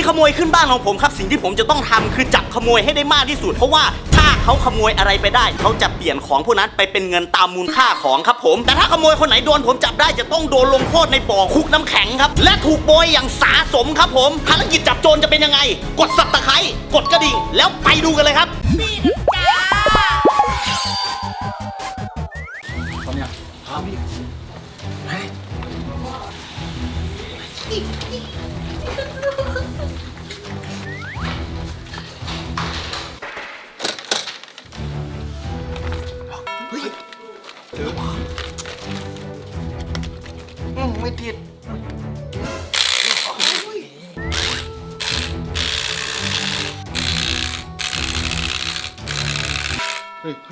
ีขโมยขึ้นบ้านของผมครับ สิ่งที่ผมจะต้องทำคือจับขโมยให้ได้มากที่สุด เพราะว่าถ้าเขาขโมยอะไรไปได้ เขาจะเปลี่ยนของพวกนั้นไปเป็นเงินตามมูลค่าของครับผม แต่ถ้าขโมยคนไหนโดนผมจับได้จะต้องโดนลงโทษในบ่อคุกน้ำแข็งครับ และถูกโบยอย่างสาสมครับผมภารกิจจับโจรจะเป็นยังไง กดสับตะไคร้กดกระดิ่ง แล้วไปดูกันเลยครับ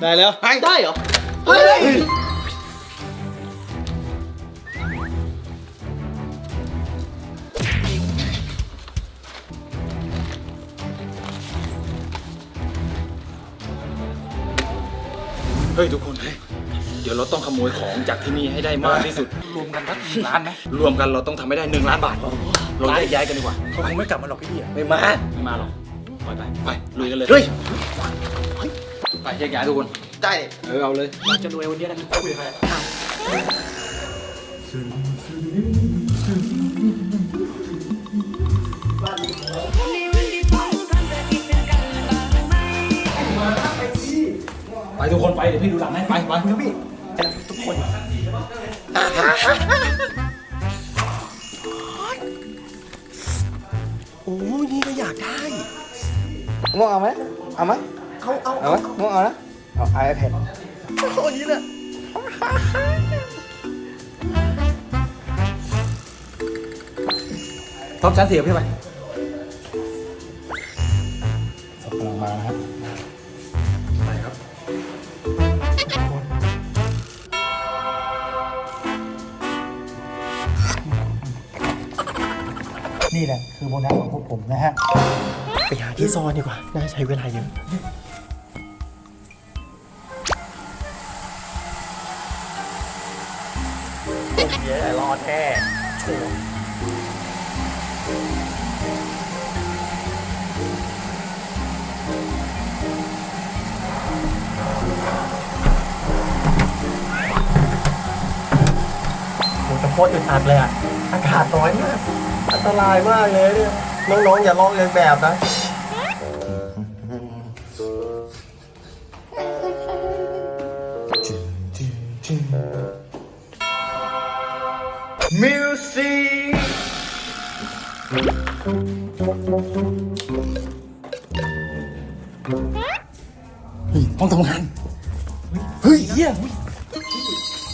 ได้แล้ว ได้เหรอ เฮ้ย เฮ้ยทุกคนเฮ้ยเดี๋ยวเราต้องขโมยของจากที่นี่ให้ได้มากที่สุด รวมกันสักล้านไหมรวมกันเราต้องทำให้ได้หนึ่งล้านบาท เราแยกย้ายกันดีกว่า เขาคงไม่กลับมาหรอกพี่อะไม่มา ไม่มาหรอกปล่อยไป ไปลุยกันเลย เฮ้ย ไปแยกย้ายทุกคน ได้เออเอาเลย เราจะรวยวันนี้นะคุยกับใครไปทุกคนไปเดี๋ยวพี่ดูหลังให้ไปไปพี่โอ้ยนี่ก็อยากได้มึงเอาไหมเอาไหม เอาเอาเอาไหมมึงเอานะเอาไอแพดโอ้ยนี่แหละท็อปชั้นเสียพี่ไปกำลังมานะครับไปครับ นี่แหละคือโบนัสของพวกผมนะฮะ ไปหาที่ซ่อนดีกว่า น่าใช้เวลาเยอะ ยอะรอแท้โหจะโคตรอึดอัดเลยอะ อากาศร้อนมาก อันตรายมากเลยเนี่ย น้องๆอย่าลอกเลียนแบบนะำงาน เฮ้ยเฮีย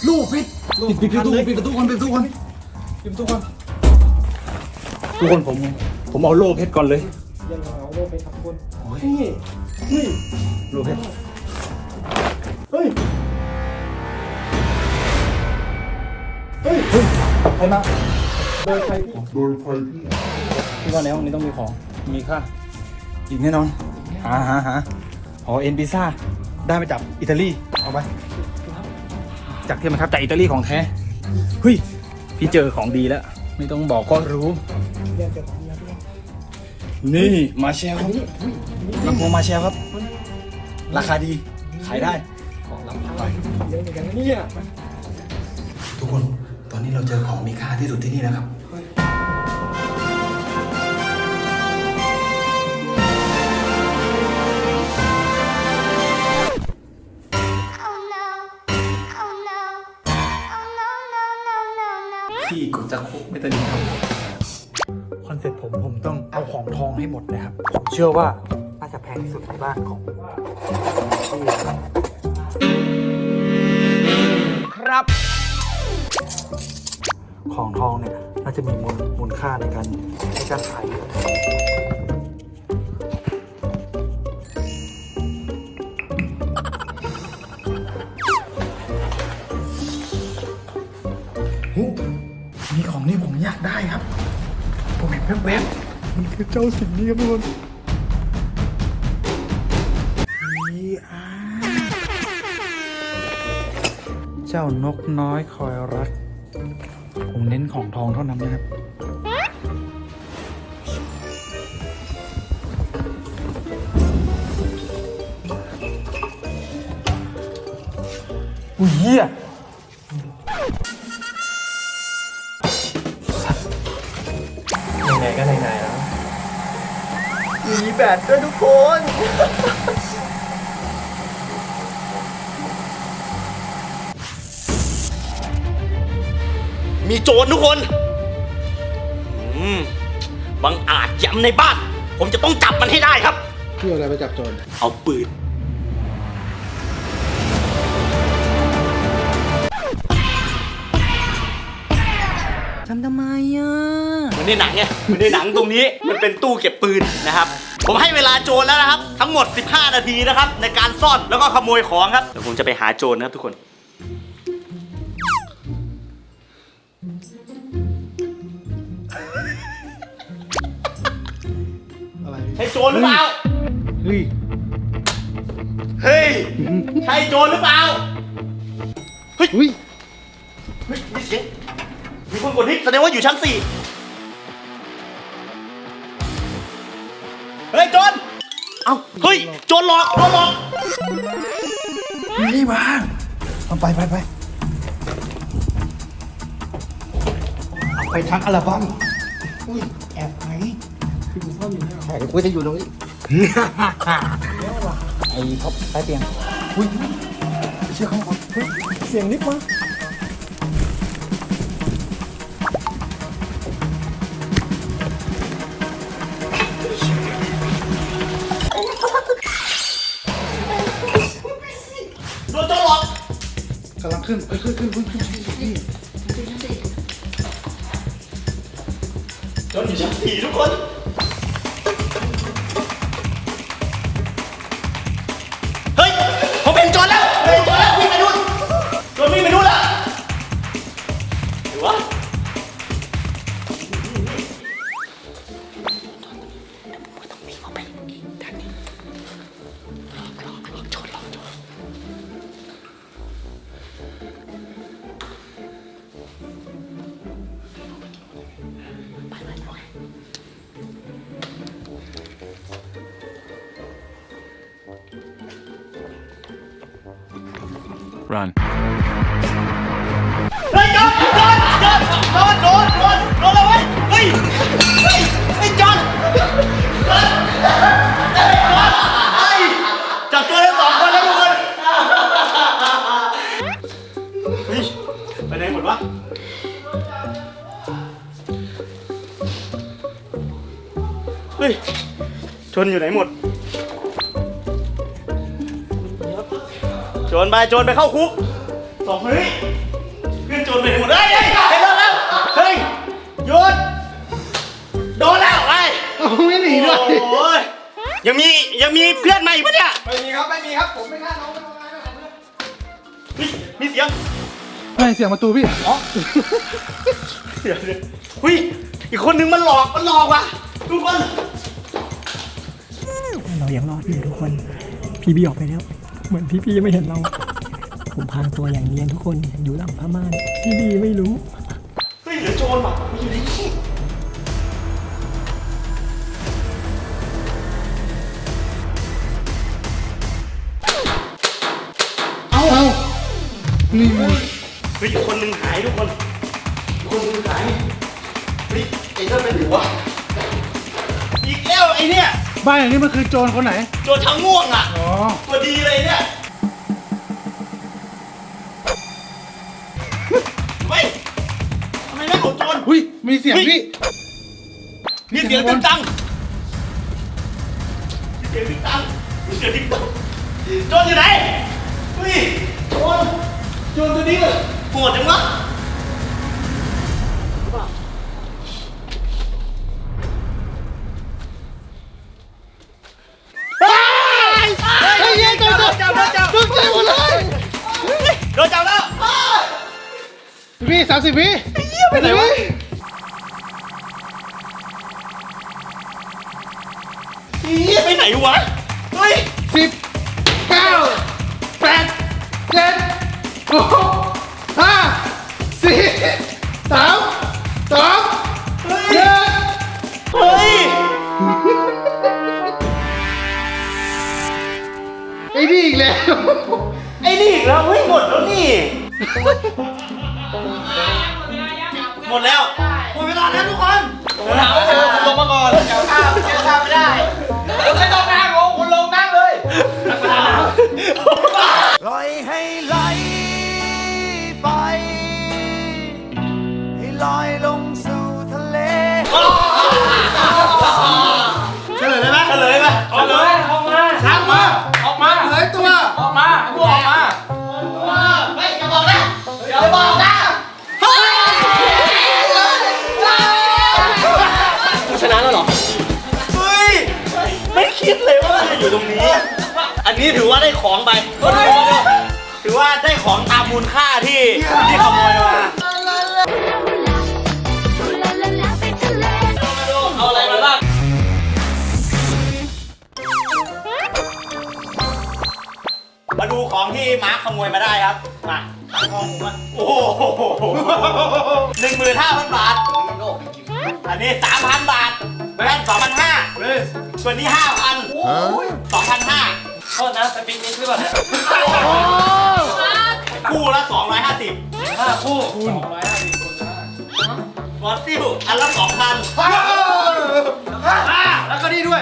ลูกปิดปิดปิดประตูปิดประตูก่อนปิดประตูก่อนปิดประตูก่อนทุกคนผม ผมเอาโล่เพชรก่อนเลยยังเอาโลกไปทับคนโอ้ยนี่นี่โล่เพชรเฮ้ย เฮ้ยเฮ้ยใครมาโดยใครพี่พี่ว่าในห้องนี้ต้องมีของ มีค่าอีกแน่นอน หาหาหาอ๋อเอ็นพิซซ่า ได้มาจากอิตาลีเอาไปจากที่มันครับจากอิตาลีของแท้เฮ้ยพี่เจอของดีแล้ว ไม่ต้องบอกก็รู้เรียนเกี่ยวกับนี้ครับพี่นี่มาเชลครับลำโพงมาเชลครับ ราคาดีขายได้ของรับไปเยอะเหมือนกันนะเนี่ยทุกคนตอนนี้เราเจอของมีค่าที่สุดที่นี่แล้วครับ พี่กดจะคุกไม่ตะลิงครับคอนเซ็ปต์ผมผมต้องเอาของทองให้หมดนะครับ ผมเชื่อว่าน่าจะแพงที่สุดในบ้านของครับ ของทองเนี่ยน่าจะมีมูลมูลค่าในการในการขายเยอะโอ้ มีของนี่ผมอยากได้ครับ ผมเห็นแว๊บๆมันคือเจ้าสิ่งนี้ครับทุกคนนี่อ่าเจ้านกน้อยคอยรัก ผมเน้นของทองเท่านั้นนะครับ อุ้ยเหี้ย นๆก็ไหนๆแล้วมีแบตด้วยทุกคน มีโจรทุกคนอืมบังอาจย้ำในบ้าน ผมจะต้องจับมันให้ได้ครับพี่เอาอะไรไปจับโจร เอาปืน ทำทำไมอะเหมือนในหนังไงเหมือนในหนังตรงนี้มันเป็นตู้เก็บปืนนะครับ ผมให้เวลาโจรแล้วนะครับ ทั้งหมด 15 นาทีนะครับ ในการซ่อนแล้วก็ขโมยของครับเดี๋ยวผมจะไปหาโจรนะครับทุกคนอะไรใช่โจรหรือเปล่าเฮ้ยเฮ้ยใช่โจรหรือเปล่าเฮ้ยอุ้ยเฮ้ยมีเสียง มีคนกดลิฟต์แสดงว่าอยู่ชั้นสี่เฮ้ยโจรเอ้าเฮ้ยโจรหลอกโจรหลอกนี่มาเอาไปไปไปเอาไปทั้งอัลบั้มอุ้ยแอบไหนคือกูซ่อนอยู่เนี่ยใช่เดี๋ยวกูจะอยู่ตรงนี้ไอ้ท็อปใต้เตียงอุ้ยเชื่อเขาก่อนเฮ้ยเสียงลิฟต์มา กำลัง โจรอยู่ไหนหมดโจรไปโจรไปเข้าคุกสองคนเฮ้ยขึ้นโจนไปหมดเลยเฮ้ยเห็นแล้วแล้วเฮ้ยหยุดโดนแล้วไอ้ไม่หนีด้วยโอ้ยยังมียังมีเพื่อนใหม่ปะเนี่ยไม่มีครับไม่มีครับผมไม่กล้าน้องไม่ทำงานไม่ทำเพื่อนเฮ้ยมีเสียงเฮ้ยเสียงประตูพี่อ๋อเดี๋ยวเดี๋ยวเฮ้ยอีกคนนึงมันหลอกมันหลอกว่ะทุกคน เรายังรอดอยู่ทุกคน พี่บีออกไปแล้ว เหมือนพี่พีไม่เห็นเรา ผมพรางตัวอย่างเนียนทุกคนอยู่หลังผ้าม่านพี่บีไม่รู้ เฮ้ยเหลือโจรว่ะมันอยู่ในนี้เอาเอานี่มันเฮ้ยอีกคนนึงหาย บ้านอย่างนี้มันคือโจรคนไหน โจรทั้งง่วงอะอ๋อตัวดีเลยเนี่ยเฮ้ยทำไมไม่ของโจร อุ้ย มีเสียงพี่ มีเสียงตึงตังมีเสียงตึงตังมีเสียงตึงตังโจรอยู่ไหนเฮ้ยโจรโจรตัวนี้เลยโหดจังวะ พี่สามสิบพี่ไปไหนวะเฮ้ยไปไหนวะ เฮ้ยสิบเก้าแปดเจ็ดหกห้าสี่สามสองหนึ่งเฮ้ยไอ้นี่อีกแล้ว ไอ้นี่อีกแล้วเฮ้ยหมดแล้วนี่ หมดแล้วหมดเวลาแล้วทุกคนถามว่าเธอคุณลงมาก่อนเดี๋ยวข้าวเดี๋ยวข้าวไม่ได้ไม่ต้องนั่ง นนี้ถือว่าได้ของไปถือว่าได้ของตามมูลค่าที่ที่ขโมยมา La la la ไปทะเลเอาอะไรมาบ้างมาดูของที่มาร์คขโมยมาได้ครับมาตั้งห้องผมว่าโอ้โหหนึ่งหมื่นห้าพันบาทอันนี้สามพันบาทแว่นสองพันห้าส่วนนี้ห้าพันสองพันห้า โทษนะสปินนี่คือแบบคู่ละสองร้อยห้าสิบห้าคู่ฟอสซิลอันละสองพันแล้วก็นี่ด้วย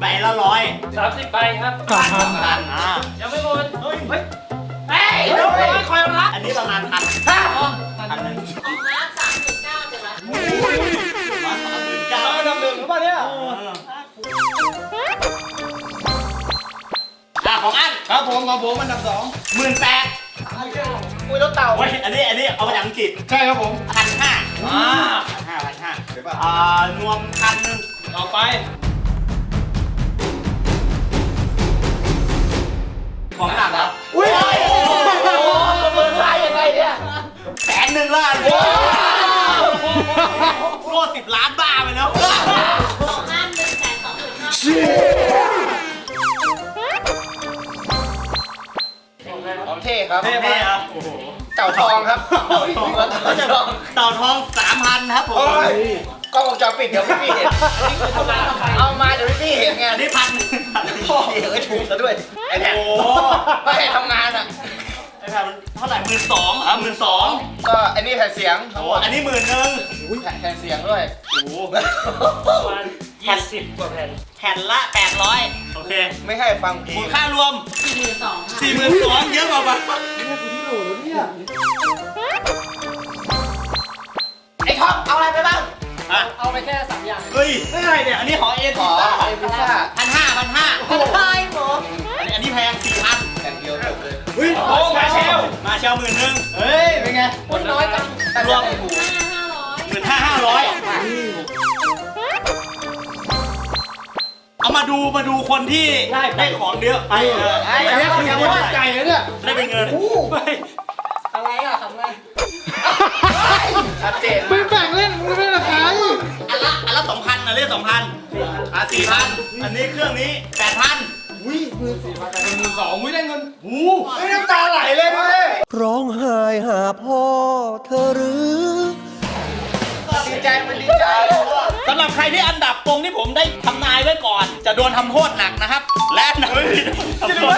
ใบละร้อยสามสิบใบครับสามพันพันอะยังไม่หมดเฮ้ยเดี๋ยวไม่คอยรักอันนี้ประมาณพันพันหนึ่งมาสามหมื่นเก้าใช่ไหมมาสามหมื่นเก้าอันดับหนึ่งหรือเปล่าเนี่ย ของอันครับผมของผมอันดับสองหมื่นแปดอุ้ยรถเต่าโอ้ยอันนี้อันนี้เอามาจากอังกฤษใช่ครับผมพันห้าอ่าห้าพันห้าเดี๋ยวป่ะอ่านวมพันหนึ่งต่อไป ของหนักครับอุ้ยเปิดขายยังไงเนี่ยแสนหนึ่งล้านโลสิบล้านบ้าไป ครับเท่ไหมอะเต่าทองครับเต่าทองสามพันครับผมโอ้ยกล้องวงจรปิดเดี๋ยวพี่ๆเห็นเอามาเดี๋ยวพี่ๆเห็นไงอันนี้พันหนึ่งพันหนึ่งโอ้ยเอ้ยถูกซะด้วยไอ้แผ่นโอ้ไม่ให้ทำงานอะไอ้แผ่นมันเท่าไหร่หมื่นสองอะหมื่นสองก็ไอ้นี่แผ่นเสียงทั้งโอ้หมดอันนี้หมื่นหนึ่งแผ่นแผ่นเสียงด้วยโอ้โหประมาณยี่สิบกว่าแผ่น แผ่นละแปดร้อยโอเค ไม่ให้ฟังเพลมูงลค่ารวม สี่หมื่นสองสี่หมื่นสองเยอะกว่าปะไอ้ท็อปเอาอะไรไปบ้างอะเอาไปแค่สามอย่างเฮ้ยไม่อะไรเนี่ย อันนี้ขอเอขพิอซซ่าไอ้พิซซ่าพันห้าพันห้าใช่หมออันนี้อันนี้แพงสี่พันแผ่นเดียวจบเลยอุ้ยโอ้มาเชลมาเชลหมื่นหนึ่งเฮ้ย เป็นไงหมดน้อยจังแต่รวมถูกหมื่นห้าห้าร้อย เอามาดูมาดูคนที่ได้ได้ของเยอะไปเออไอ้อันนี้คือยังไม่มั่นใจเลยเนี่ยได้เป็นเงินอะไรอะทำไงชัดเจนมึงแบ่งเล่นมึงไม่ได้ใครอันละอันละสองพันนะเรียกสองพันอะสี่พันอันนี้เครื่องนี้แปดพันอุ้ยมือสี่พันแต่มือสองอุ้ยได้เงินหูไม่น้ำตาไหลเลยด้วยร้องไห้หาพ่อเธอหรือ ดีใจมันดีใจสำหรับใครที่อันดับตรงที่ผมได้ทำนายไว้ก่อน จะโดนทำโทษหนักนะครับ และหนักทำโทษ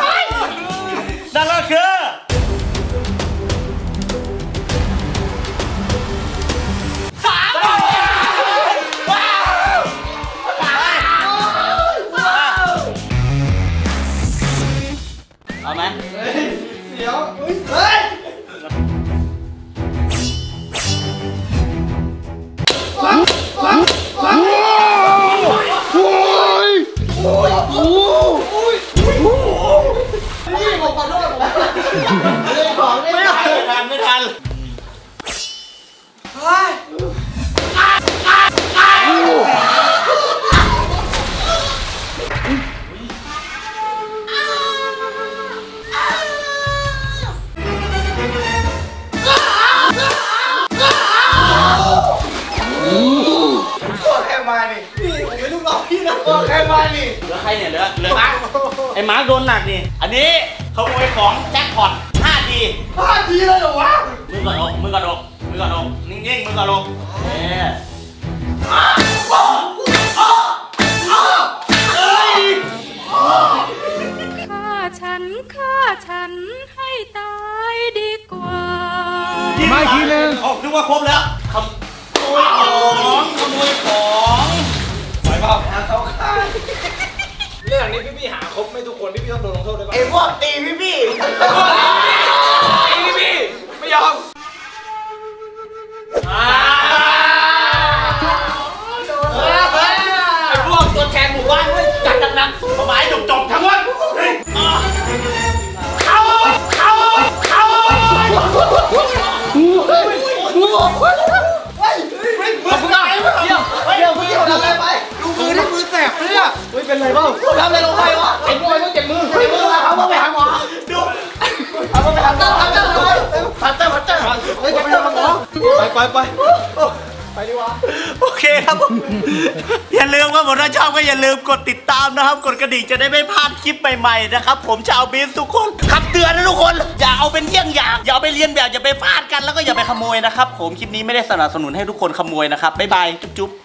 นั่นก็คือ เนี่ยเหลือเหลือมาร์คไอ้มาร์คโดนหนักนี่ อันนี้ขโมยของแจ็คพอต 5G พลาดีเลยเหรอวะมือก่อดลงมือก่อดลงมือก่อดลงนิ่งๆมือก่อดลงเอ๊ะฆ่าฉันฆ่าฉันให้ตายดีกว่า ไม่ทีนึงโอ้นึกว่าครบแล้วขโมยของขโมยของ เรื่องนี้พี่พี่หาครบไม่ทุกคนพี่พี่ต้องโดนลงโทษด้วยป่ะไอ้พวกตีพี่พี่พี่พี่ไม่ยอม สบเนี่ยทำอะไรลงไปวะไอ้พวกต้องเจ็บมือเจ็บมือเอามาไปหาหมอดูเอามาไปหาหมอพัตเตอร์พัตเตอร์พัตเตอร์เฮ้ยไปหาหมอไปไปไปโอเคครับผมอย่าลืมว่าผมถ้าชอบก็อย่าลืมกดติดตามนะครับ กดกระดิ่งจะได้ไม่พลาดคลิปใหม่ๆนะครับ ผมชาวบีสทุกคนคำเตือนนะทุกคน อย่าเอาเป็นเยี่ยงอย่าง อย่าเอาไปเรียนแบบอย่าไปฟาดกันแล้วก็อย่าไปขโมยนะครับ ผมคลิปนี้ไม่ได้สนับสนุนให้ทุกคนขโมยนะครับบ๊ายบายจุ๊บๆ